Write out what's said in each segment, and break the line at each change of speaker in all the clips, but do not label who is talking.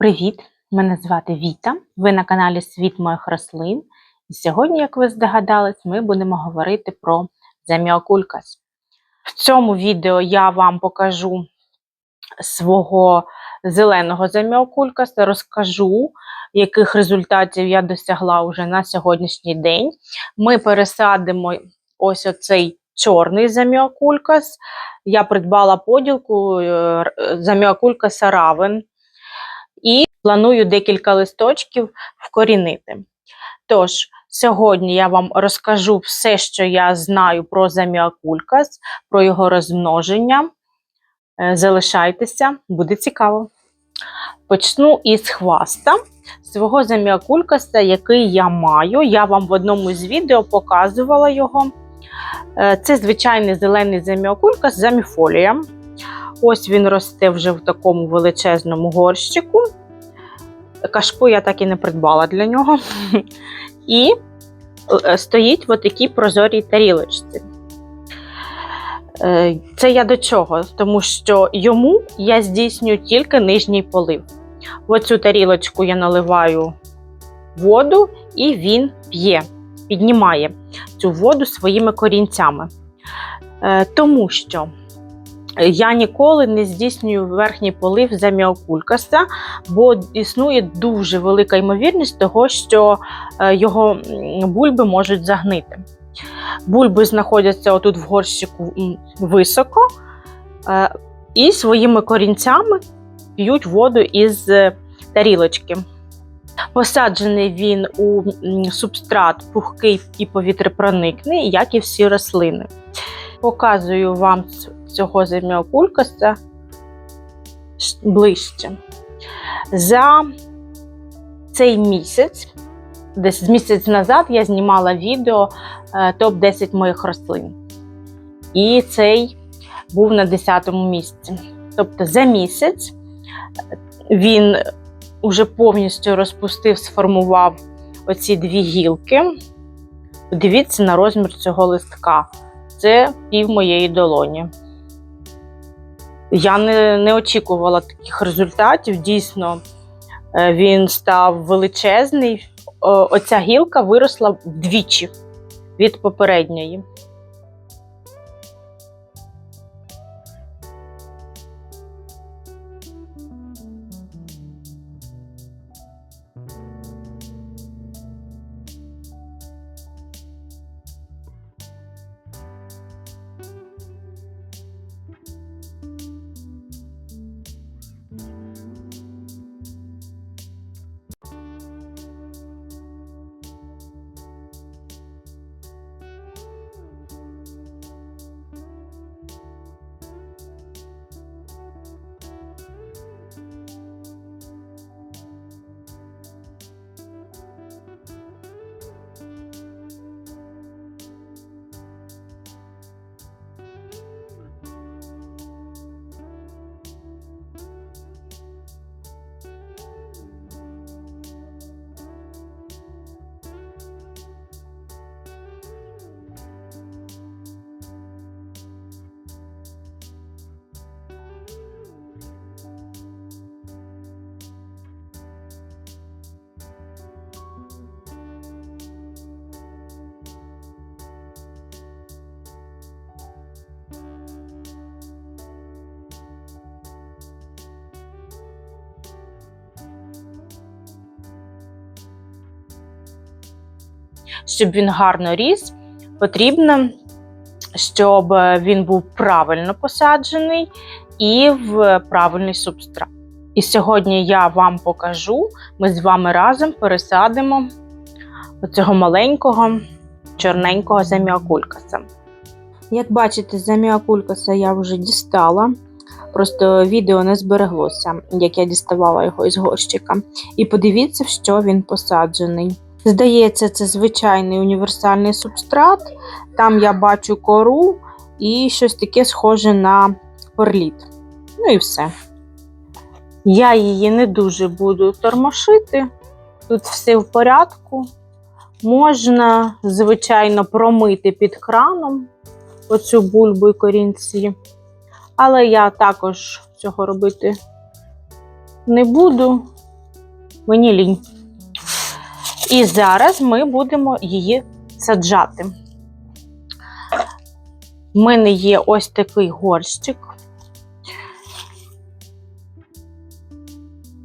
Привіт! Мене звати Віта. Ви на каналі Світ моїх рослин. І сьогодні, як ви здогадались, ми будемо говорити про заміокулькас. В цьому відео я вам покажу свого зеленого заміокулькаса, розкажу, яких результатів я досягла вже на сьогоднішній день. Ми пересадимо ось оцей чорний заміокулькас. Я придбала поділку е, заміокулькаса Равен. І планую декілька листочків вкорінити. Тож, сьогодні я вам розкажу все, що я знаю про заміакулькас, про його розмноження. Е, Залишайтеся, буде цікаво. Почну із хваста свого заміакулькаса, який я маю. Я вам в одному з відео показувала його. Е, Це звичайний зелений заміакулькас заміфолія. Ось він росте вже в такому величезному горщику. Кашпу я так і не придбала для нього. І е, стоїть в такій прозорій тарілочці. Е, Це я до чого? Тому що йому я здійснюю тільки нижній полив. В оцю тарілочку я наливаю воду, і він п'є, піднімає цю воду своїми корінцями. Е, Тому що я ніколи не здійснюю верхній полив заміокулькаса, бо існує дуже велика ймовірність того, що е, його бульби можуть загнити. Бульби знаходяться отут в горщику високо е, і своїми корінцями п'ють воду із е, тарілочки. Посаджений він у субстрат пухкий і повітрепроникний, як і всі рослини. Показую вам цього земіокулькаса ш- ближче. За цей місяць, десь місяць назад, я знімала відео е, топ-10 моїх рослин. І цей був на 10-му місці. Тобто за місяць е, він уже повністю розпустив, сформував оці дві гілки. Подивіться на розмір цього листка. Це пів моєї долоні. Я не, не очікувала таких результатів. Дійсно, е, він став величезний. Оця гілка виросла вдвічі від попередньої. Щоб він гарно ріс, потрібно, щоб він був правильно посаджений і в правильний субстрат. І сьогодні я вам покажу, ми з вами разом пересадимо оцього маленького чорненького заміакулькаса. Як бачите, заміакулькаса я вже дістала. Просто відео не збереглося, як я діставала його із горщика. І подивіться, в що він посаджений. Здається, це звичайний універсальний субстрат. Там я бачу кору і щось таке схоже на перліт. Ну і все. Я її не дуже буду тормошити. Тут все в порядку. Можна, звичайно, промити під краном оцю бульбу і корінці. Але я також цього робити не буду. Мені лінь. І зараз ми будемо її саджати. У мене є ось такий горщик.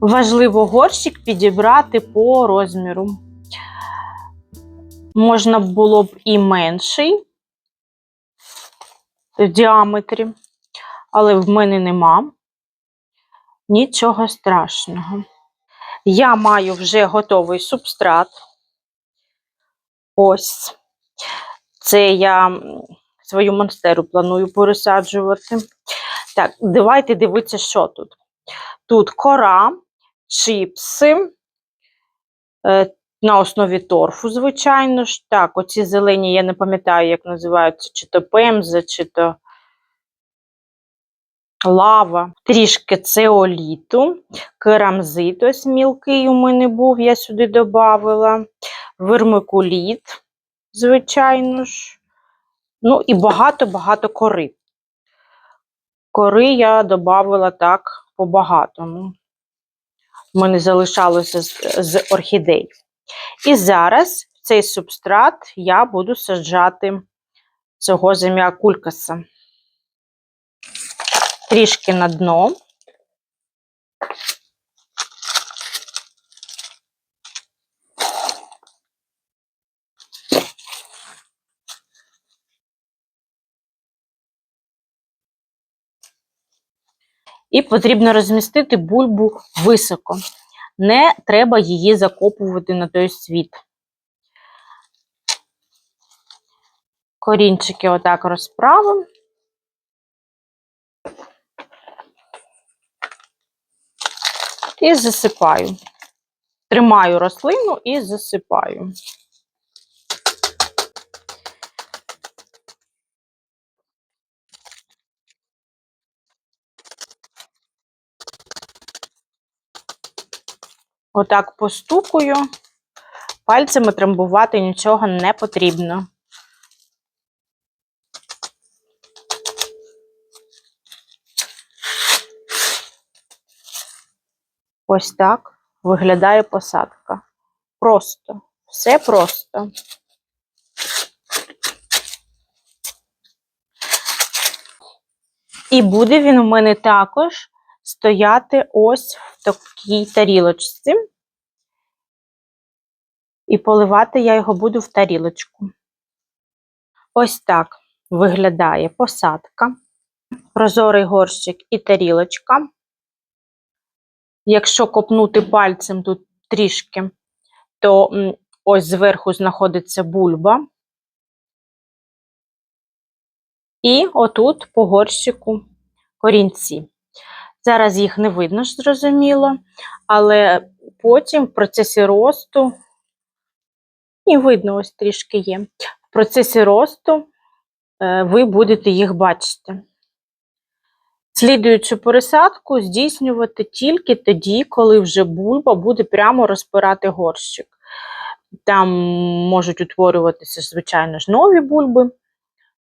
Важливо горщик підібрати по розміру. Можна було б і менший в діаметрі, але в мене нема. Нічого страшного. Я маю вже готовий субстрат. Ось. Це я свою монстеру планую пересаджувати. Так, давайте дивитися, що тут. Тут кора, чіпси е, на основі торфу, звичайно ж. Так, оці зелені, я не пам'ятаю, як називаються, чи то пемза, чи то лава, трішки цеоліту, керамзит, ось мілкий у мене був, я сюди додавала, вермикуліт, звичайно ж. Ну і багато-багато кори. Кори я додавала так по-багатому. У мене залишалося з, з орхідей. І зараз в цей субстрат я буду саджати цього зем'якулькаса. Трішки на дно. І потрібно розмістити бульбу високо. Не треба її закопувати на той світ. Корінчики отак розправимо. І засипаю. Тримаю рослину і засипаю. Отак постукую. Пальцями трамбувати нічого не потрібно. Ось так виглядає посадка. Просто, все просто. І буде він у мене також стояти ось в такій тарілочці. І поливати я його буду в тарілочку. Ось так виглядає посадка. Прозорий горщик і тарілочка. Якщо копнути пальцем тут трішки, то ось зверху знаходиться бульба. І отут по горщику корінці. Зараз їх не видно зрозуміло, але потім в процесі росту, і видно, ось трішки є. В процесі росту е, ви будете їх бачити. Слідуючу пересадку здійснювати тільки тоді, коли вже бульба буде прямо розпирати горщик. Там можуть утворюватися, звичайно ж, нові бульби.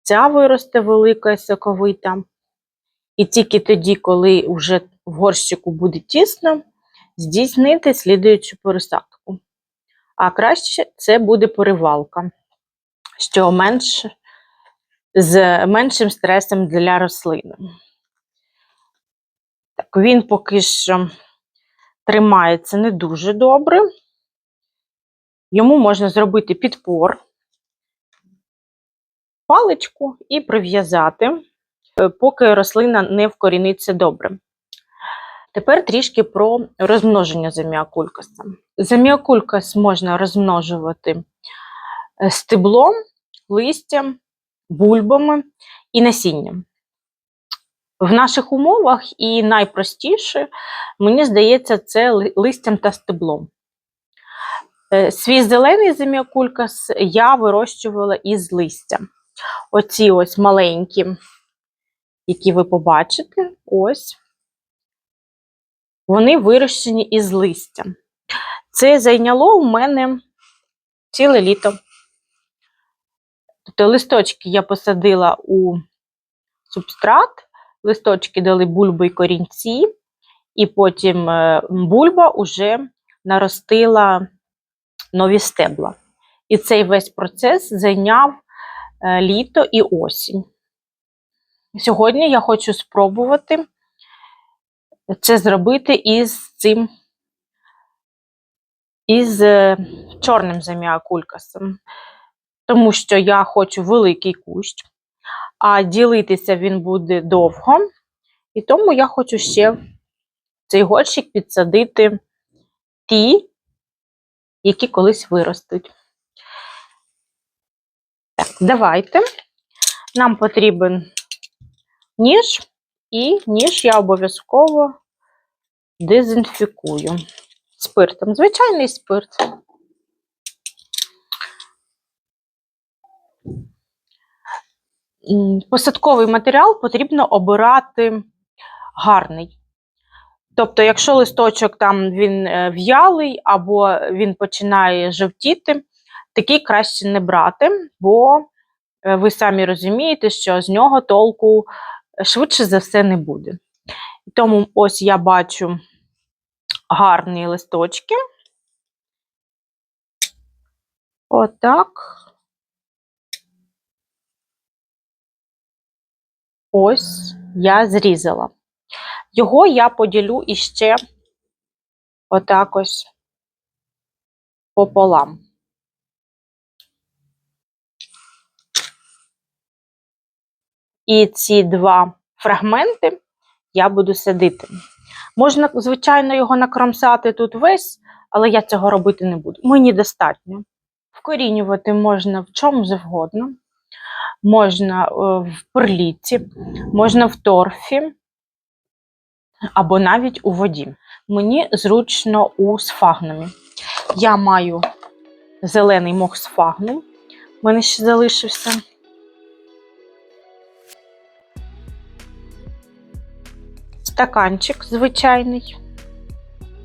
Ця виросте велика і соковита. І тільки тоді, коли вже в горщику буде тісно, здійснити слідуючу пересадку. А краще це буде перевалка, що менш, з меншим стресом для рослини. Так, він поки що тримається не дуже добре. Йому можна зробити підпор, паличку і прив'язати, е, поки рослина не вкоріниться добре. Тепер трішки про розмноження заміакулькаса. Заміакулькас можна розмножувати е, стеблом, листям, бульбами і насінням. В наших умовах і найпростіше, мені здається, це листям та стеблом. Е, Свій зелений зем'якулькас я вирощувала із листя. Оці ось маленькі, які ви побачите, ось, вони вирощені із листя. Це зайняло у мене ціле літо. Тобто листочки я посадила у субстрат, листочки дали бульби і корінці, і потім е, бульба уже наростила нові стебла. І цей весь процес зайняв е, літо і осінь. Сьогодні я хочу спробувати це зробити із цим із е, чорним заміакулькасом, тому що я хочу великий кущ, а ділитися він буде довго, і тому я хочу ще цей горщик підсадити ті, які колись виростуть. Так, давайте. Нам потрібен ніж, і ніж я обов'язково дезінфікую спиртом. Звичайний спирт. Посадковий матеріал потрібно обирати гарний. Тобто, якщо листочок там він е, в'ялий або він починає жовтіти, такий краще не брати, бо е, ви самі розумієте, що з нього толку е, швидше за все не буде. Тому ось я бачу гарні листочки. Отак. Ось я зрізала. Його я поділю іще отак ось пополам. І ці два фрагменти я буду садити. Можна, звичайно, його накромсати тут весь, але я цього робити не буду. Мені достатньо. Вкорінювати можна в чому завгодно. Можна е, в перліці, можна в торфі або навіть у воді. Мені зручно у сфагнумі. Я маю зелений мох сфагнум, в мене ще залишився. Стаканчик звичайний.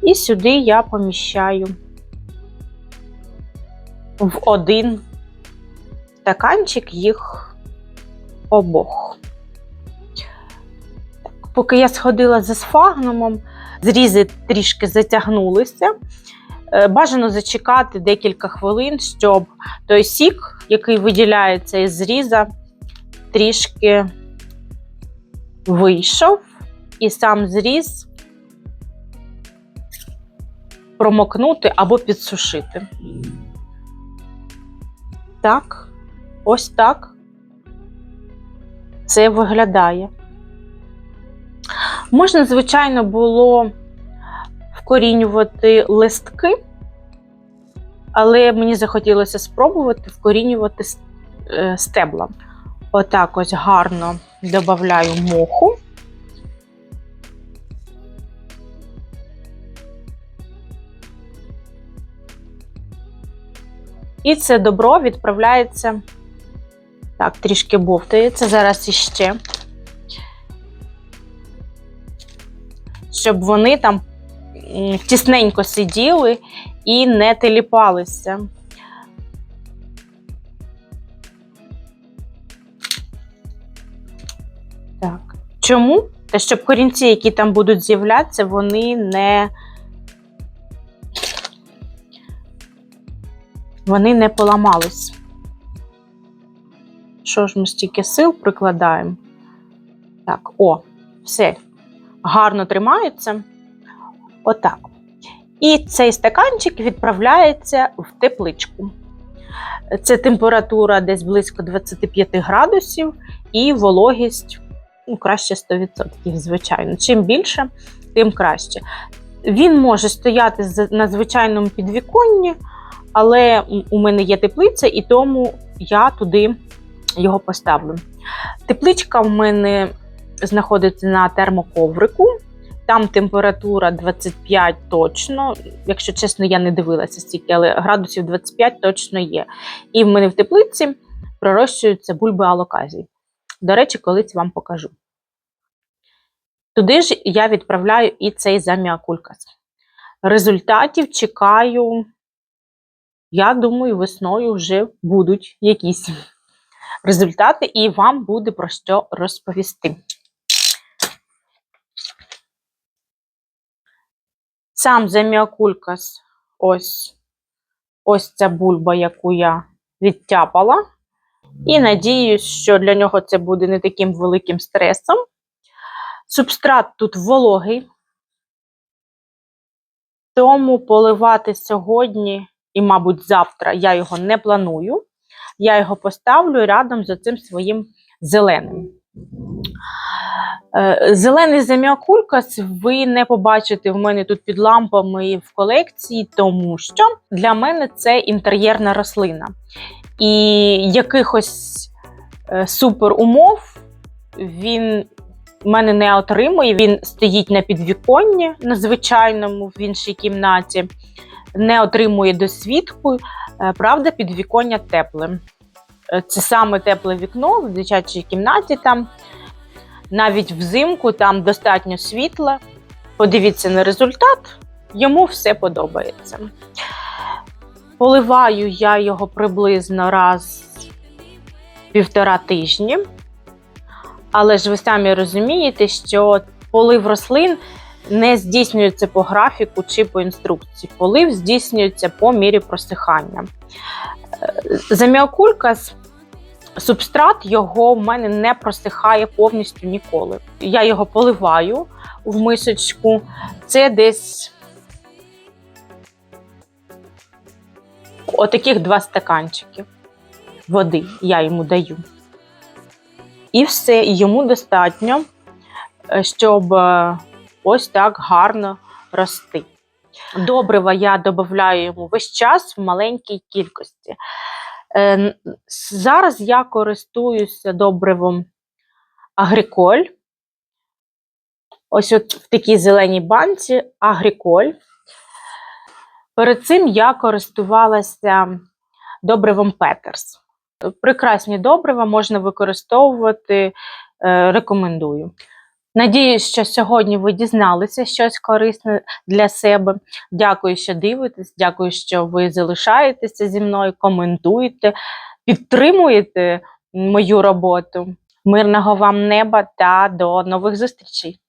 І сюди я поміщаю в один стаканчик їх обох. Так, поки я сходила за сфагнумом, зрізи трішки затягнулися. Е, Бажано зачекати декілька хвилин, щоб той сік, який виділяється із зріза, трішки вийшов, і сам зріз промокнути або підсушити. Так, ось так це виглядає. Можна, звичайно, було вкорінювати листки, але мені захотілося спробувати вкорінювати е, стебла. Отак ось гарно додаю моху. І це добро відправляється. Так, трішки бовтається. Зараз іще. Щоб вони там тісненько сиділи і не теліпалися. Так. Чому? Та щоб корінці, які там будуть з'являтися, вони не. Вони не поламались. Що ж ми стільки сил прикладаємо? Так, о, все. Гарно тримається. Отак. І цей стаканчик відправляється в тепличку. Це температура десь близько 25 градусів і вологість ну, краще 100%, звичайно. Чим більше, тим краще. Він може стояти на звичайному підвіконні, але у мене є теплиця, і тому я туди його поставлю. Тепличка в мене знаходиться на термоковрику. Там температура 25 точно. Якщо чесно, я не дивилася стільки, але градусів 25 точно є. І в мене в теплиці пророщуються бульби алоказії. До речі, колись вам покажу. Туди ж я відправляю і цей заміакулькас. Результатів чекаю, я думаю, весною вже будуть якісь результати, і вам буде про що розповісти. Сам заміакулькас ось ось ця бульба, яку я відтяпала. І надіюсь, що для нього це буде не таким великим стресом. Субстрат тут вологий, тому поливати сьогодні і, мабуть, завтра я його не планую. Я його поставлю рядом з цим своїм зеленим. Е, Зелений заміакулькас ви не побачите в мене тут під лампами в колекції, тому що для мене це інтер'єрна рослина. І якихось е, супер умов він в мене не отримує. Він стоїть на підвіконні на звичайному в іншій кімнаті, не отримує досвідку. Е, Правда, підвіконня тепле. Е, Це саме тепле вікно в дитячій кімнаті там. Навіть взимку там достатньо світла. Подивіться на результат, йому все подобається. Поливаю я його приблизно раз півтора тижні. Але ж ви самі розумієте, що полив рослин не здійснюється по графіку чи по інструкції. Полив здійснюється по мірі просихання. Е, Заміокулькас субстрат його в мене не просихає повністю ніколи. Я його поливаю в мисочку. Це десь отаких два стаканчики води я йому даю. І все, йому достатньо, е, щоб е, ось так гарно рости. Добрива я додаю йому весь час в маленькій кількості. Е, Зараз я користуюся добривом Агриколь. Ось от в такій зеленій банці Агриколь. Перед цим я користувалася добривом Петерс. Прекрасні добрива можна використовувати, е, рекомендую. Надіюсь, що сьогодні ви дізналися щось корисне для себе. Дякую, що дивитесь. Дякую, що ви залишаєтеся зі мною, коментуєте, підтримуєте мою роботу. Мирного вам неба та до нових зустрічей!